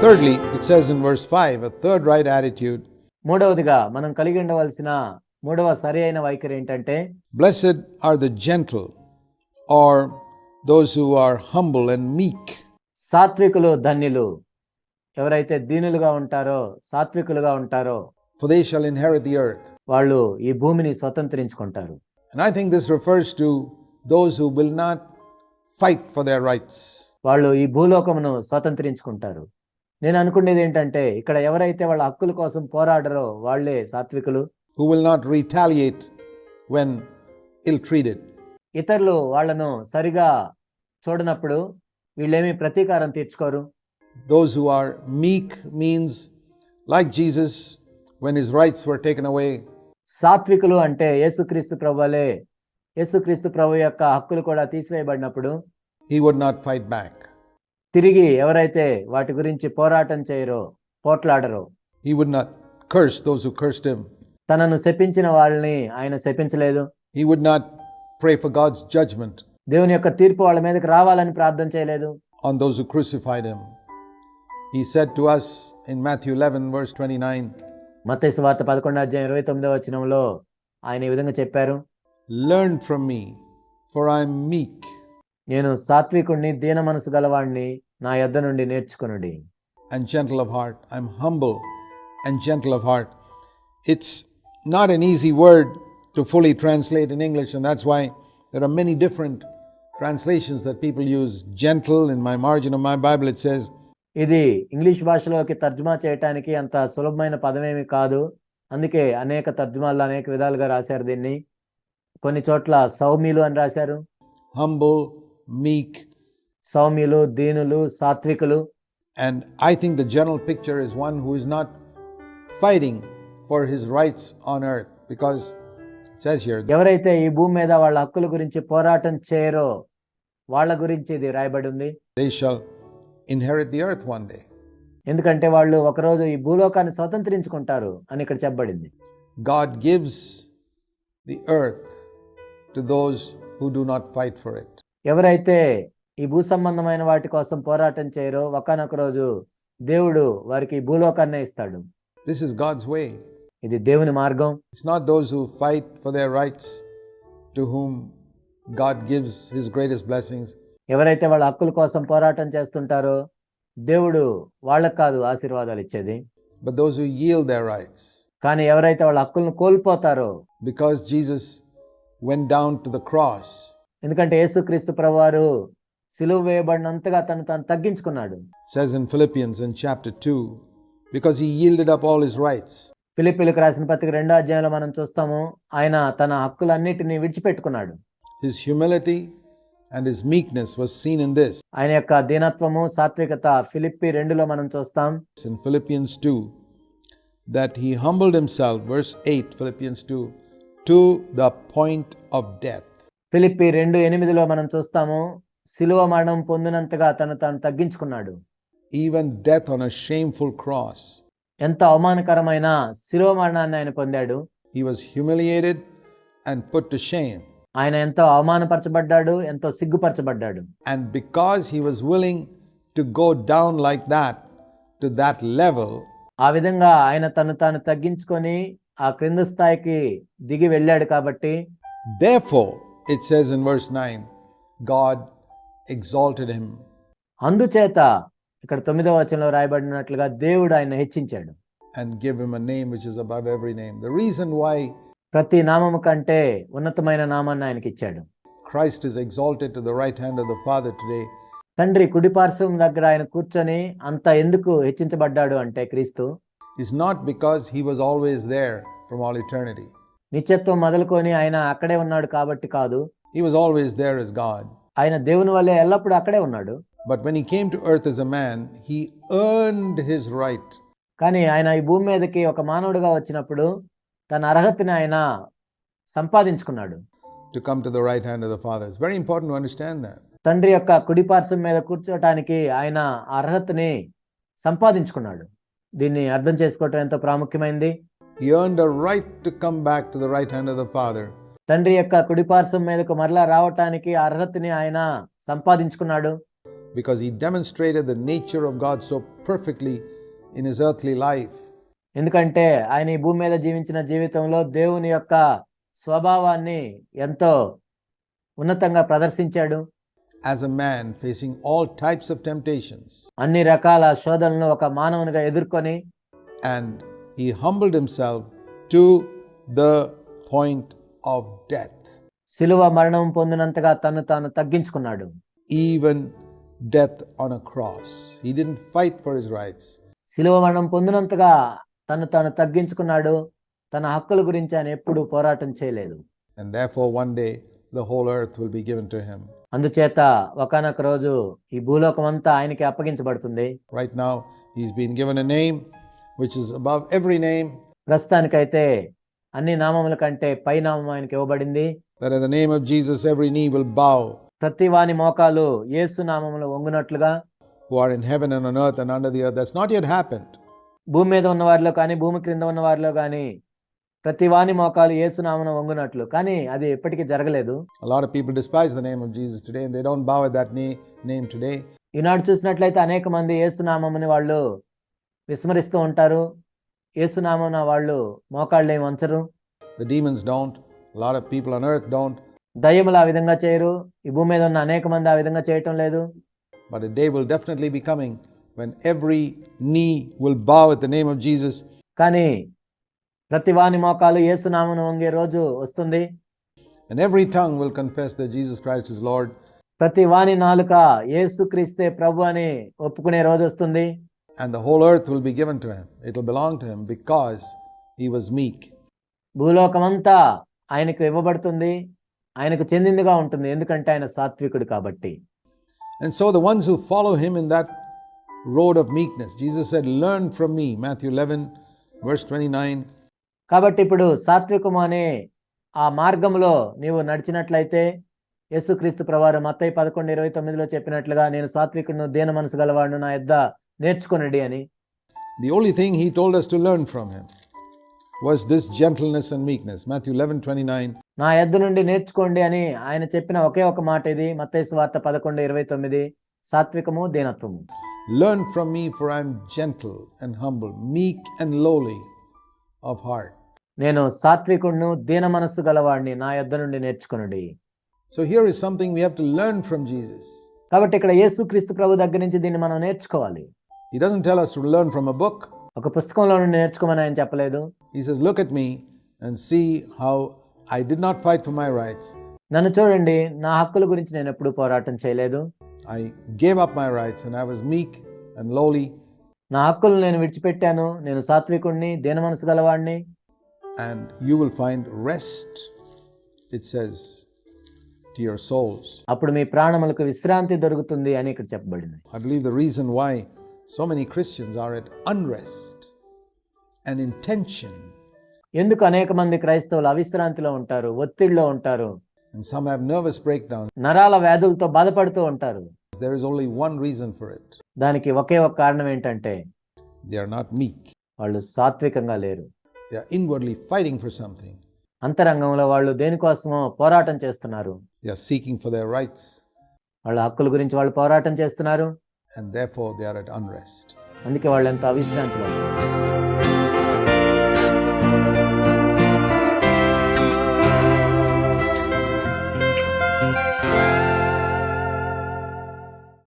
Thirdly, it says in verse 5 a third right attitude మూడవదిగా మనం కలిగి ఉండవలసిన మూడవ సరి అయిన వైఖరి ఏంటంటే Blessed are the gentle, or those who are humble and meek, సాత్వికులు ధన్యులు ఎవరైతే దీనులుగా ఉంటారో సాత్వికులుగా ఉంటారో for they shall inherit the earth. వాళ్ళు ఈ భూమిని స్వతంత్రించుకుంటారు And I think this refers to those who will not fight for their rights. వాళ్ళు ఈ భూలోకమును స్వతంత్రించుకుంటారు నేను అనుకునేది ఏంటంటే ఇక్కడ ఎవరైతే వాళ్ళ హక్కుల కోసం పోరాడరో వాళ్ళే సాత్వికులు who will not retaliate when ill treated. ఇతరులు వాళ్ళను సరిగా చూడనప్పుడు వీళ్ళేమీ ప్రతీకారం తీర్చుకోరు Those who are meek means, like Jesus, when his rights were taken away, సాత్వికులు అంటే యేసుక్రీస్తు ప్రభువలే యేసుక్రీస్తు ప్రభు యొక్క హక్కులు కూడా తీసివేయబడినప్పుడు he would not fight back. తిరిగి ఎవరైతే వాటి గురించి పోరాటం చేయరో పోట్లాడరో He would not curse those who cursed him. తనను శపించిన వాళ్ళని ఆయన శపించలేదు He would not pray for God's judgment దేవుని యొక్క తీర్పు వాళ్ళ మీదకి రావాలని ప్రార్థన చేయలేదు on those who crucified him. He said to us in Matthew 11, verse 29, మత్తయి వార్త పదకొండు అధ్యాయం ఇరవై తొమ్మిదో వచనంలో ఆయన ఈ విధంగా చెప్పారు Learn from me, for I am meek నేను సాత్వికుణ్ణి దీన మనసు గలవాణ్ణి నా యద్ద నుండి నేర్చుకునుడి. And gentle of heart I'm humble and gentle of heart it's not an easy word to fully translate in English and that's why there are many different translations that people use gentle in my margin of my Bible it says ఇది English భాషలోకి తర్జుమా చేయడానికి అంత సులభమైన పదమేమి కాదు. అందుకే అనేక తర్జుమాలు అనేక విధాలుగా రాశారు దీన్ని. కొన్ని చోట్ల సౌమీలు అని రాశారు. హంబుల్ meek, సౌమ్యులు దీనులు సాత్వికులు and I think the general picture is one who is not fighting for his rights on earth because it says here, ఎవరైతే ఈ భూమి మీద వాళ్ళ హక్కుల గురించి పోరాటం చేయరో వాళ్ళ గురించి ఇది రాయబడి ఉంది they shall inherit the earth one day. ఎందుకంటే వాళ్ళు ఒకరోజు ఈ భూలోకాన్ని స్వతంత్రించుకుంటారు అని ఇక్కడ చెప్పబడింది God gives the earth to those who do not fight for it. ఎవరైతే ఈ భూ సంబంధమైన వాటి కోసం పోరాటం చేయరో ఒకనొక రోజు దేవుడు వారికి భూలోకాన్ని ఇస్తాడు. దిస్ ఇస్ గాడ్స్ వే ఇది దేవుని మార్గం. It's not those who fight for their rights to whom God gives his greatest blessings ఎవరైతే వాళ్ళ హక్కుల కోసం పోరాటం చేస్తుంటారో దేవుడు వాళ్ళకి కాదు ఆశీర్వాదాలు ఇచ్చేది. But those who yield their rights కానీ ఎవరైతే వాళ్ళ హక్కులను కోల్పోతారో because Jesus went down to the cross ఎందుకంటే యేసుక్రీస్తు ప్రవారు సిలువ వేయబడినంతగా తను తను తగ్గించుకున్నాడు. Says in Philippians in chapter 2 because he yielded up all his rights ఫిలిప్పీలకు రాసిన పత్రిక రెండో అధ్యాయంలో మనం చూస్తాము ఆయన తన హక్కులన్నిటిని విడిచిపెట్టుకున్నాడు. His humility and his meekness was seen in this ఆయన యొక్క దీనత్వము సాత్వికత ఫిలిప్పి రెండులో మనం చూస్తాం. In Philippians 2 that he humbled himself verse 8 Philippians 2 to the point of death Philippi రెండు ఎనిమిదిలో మనం చూస్తాము సిలువ మరణం పొందినంతగా తను తాను తగ్గించుకున్నాడు even death on a shameful cross. ఎంత అవమానకరమైన శిలువ మరణాన్ని ఆయన పొందాడు He was humiliated and put to shame. ఆయన ఎంతో అవమానపరచబడ్డాడు ఎంతో సిగ్గుపరచబడ్డాడు And because he was willing to go down like that, to that level, ఆ విధంగా ఆయన తను తాను తగ్గించుకొని ఆ క్రింద స్థాయికి దిగి వెళ్ళాడు కాబట్టి therefore, it says in verse 9, God exalted him అందుచేత ఇక్కడ తొమ్మిదవ వచనంలో రాయబడినట్లుగా దేవుడు ఆయన హెచ్చించాడు and give him a name which is above every name. The reason why ప్రతి నామము కంటే ఉన్నతమైన నామాన్ని ఆయనకి ఇచ్చాడు Christ is exalted to the right hand of the Father today తండ్రి కుడిపార్శ్వం దగ్గర ఆయన కూర్చొని అంత ఎందుకు హెచ్చించబడ్డాడు అంటే క్రీస్తు is not because he was always there from all eternity. నిత్యత్వం మొదలుకొని ఆయన అక్కడే ఉన్నాడు కాబట్టి కాదు He was always there as God. ఆయన దేవుని వల్లే ఎల్లప్పుడూ అక్కడే ఉన్నాడు But when he came to earth as a man, he earned his right కానీ ఆయన ఈ భూమి మీదకి ఒక మానవుడిగా వచ్చినప్పుడు తన అర్హతని ఆయన సంపాదించుకున్నాడు to come to the right hand of the Father. It's very important to understand that. తండ్రి యొక్క కుడిపార్శ్వం మీద కూర్చోటానికి ఆయన ఆ అర్హతని సంపాదించుకున్నాడు దీన్ని అర్థం చేసుకోవటం ఎంతో ప్రాముఖ్యమైంది తండ్రి యొక్క కుడిపార్శ్వం మీదకు మరలా రావటానికి అర్హతని ఆయన సంపాదించుకున్నాడు. Because he demonstrated the nature of God so perfectly in his earthly life ఎందుకంటే ఆయన ఈ భూమి మీద జీవించిన జీవితంలో దేవుని యొక్క స్వభావాన్ని ఎంతో ఉన్నతంగా ప్రదర్శించాడు. As a man facing all types of temptations అన్ని రకాల శోధనలను ఒక మానవునిగా ఎదుర్కొని and he humbled himself to the point of death, శిలువ మరణం పొందినంతగా తను తాను తగ్గించుకున్నాడు even death on a cross. He didn't fight for his rights. శిలువ మరణం పొందినంతగా తను తాను తగ్గించుకున్నాడు తన హక్కుల గురించి ఆయన ఎప్పుడూ పోరాటం చేయలేదు And therefore, one day, the whole earth will be given to him. అందుచేత ఒకనొక రోజు ఈ భూలోకం అంతా ఆయనకి అప్పగించబడుతుంది Right now, he's been given a name which is above every name, ప్రస్తుతానికైతే అన్ని నామముల కంటే పై నామం ఆయనకి ఇవ్వబడింది that in the name of Jesus, every knee will bow ప్రతి వాని మోకాలు యేసు నామములు వంగునట్లుగా who are in heaven and on earth and under the earth. That's not yet happened. భూమి మీద ఉన్న వారిలో కానీ భూమి క్రింద ఉన్న వారిలో కానీ ప్రతి వాని మోకాలు యేసు నామమున వంగునట్లు కానీ అది ఎప్పటికీ జరగలేదు A lot of people despise the name of Jesus today and they don't bow at that na- name today. ఈనాడు చూసినట్లయితే అనేక మంది యేసునామముని వాళ్ళు విస్మరిస్తూ ఉంటారు యేసునామమున వాళ్ళు మోకాళ్ళు ఏమి వంచరు demons don't. A lot of people on earth don't. దయ్యములు ఆ విధంగా చేయరు ఈ భూమి మీద ఉన్న అనేక మంది ఆ విధంగా చేయటం లేదు day will definitely be coming when every knee will bow at the name of Jesus కానీ ప్రతి వాని మోకాలు యేసునామను వంగే రోజు వస్తుంది and every tongue will confess that Jesus Christ is Lord. ప్రతి వాని నాలుక యేసు క్రీస్తే ప్రభు అని ఒప్పుకునే రోజు వస్తుంది and the whole earth will be given to him it will belong to him because he was meek భూలోకమంతా ఆయనకు ఇవ్వబడుతుంది. ఆయనకు చెందిందిగా ఉంటుంది. ఎందుకంటే ఆయన సాత్వికుడు కాబట్టి. And so the ones who follow him in that road of meekness Jesus said learn from me Matthew 11 verse 29 కాబట్టి ఇప్పుడు సాత్వికుము అనే ఆ మార్గంలో నీవు నడిచినట్లయితే యేసుక్రీస్తు ప్రవారం మత్తయి పదకొండు ఇరవై తొమ్మిదిలో చెప్పినట్లుగా నేను సాత్వికుడిను దేన మనసు గలవాడు నా యొద్ నేర్చుకోనడి అని. The only thing he told us to learn from him was this gentleness and meekness Matthew 11 29 నా యద్దు నుండి నేర్చుకోండి అని ఆయన చెప్పిన ఒకే ఒక మాట ఇది. మత్తయి సువార్త 11 29 సాత్వికము దీనత్వము. Learn from me for I am gentle and humble meek and lowly of heart నేను సాత్వికుణ్ణు దీన మనస్సు గలవాడిని నా యద్దు నుండి నేర్చుకునుడి. So here is something we have to learn from Jesus కాబట్టి ఇక్కడ యేసుక్రీస్తు ప్రభు దగ్గర నుంచి దీన్ని మనం నేర్చుకోవాలి. He doesn't tell us to learn from a book. ఒక పుస్తకంలో నుండి నేర్చుకోమని ఆయన చెప్పలేదు He says, Look at me and see how I did not fight for my rights. నన్ను చూడండి నా హక్కుల గురించి నేను ఎప్పుడు పోరాటం చేయలేదు I gave up my rights and I was meek and lowly, నా హక్కులు నేను విడిచిపెట్టాను నేను సాత్వికుడిని దీన మనసు గలవాడిని and you will find rest, it says, to your souls. అప్పుడు మీ ప్రాణములకు విశ్రాంతి దొరుకుతుంది అని ఇక్కడ చెప్పబడింది I believe the reason why so many Christians are at unrest and in tension ఎందుకు అనేక మంది క్రైస్తవులు అవిశ్రాంతిలో ఉంటారు ఒత్తిడిలో ఉంటారు? Some have nervous break down నరాల వ్యాధులతో బాధపడుతూ ఉంటారు. There only one reason for it దానికి ఒకే ఒక కారణం ఏంటంటే దే నాట్ మీక్ వాళ్ళు సాత్వికంగా లేరు. దే ఫైటింగ్ ఫర్ సంథింగ్ అంతరంగంలో వాళ్ళు దేనికోసమో పోరాటం చేస్తున్నారు. They seeking for their rights వాళ్ళ హక్కుల గురించి వాళ్ళు పోరాటం చేస్తున్నారు. and therefore they are at unrest. అందుకే వాళ్ళు ఎంతో అవిశ్రాంతిలో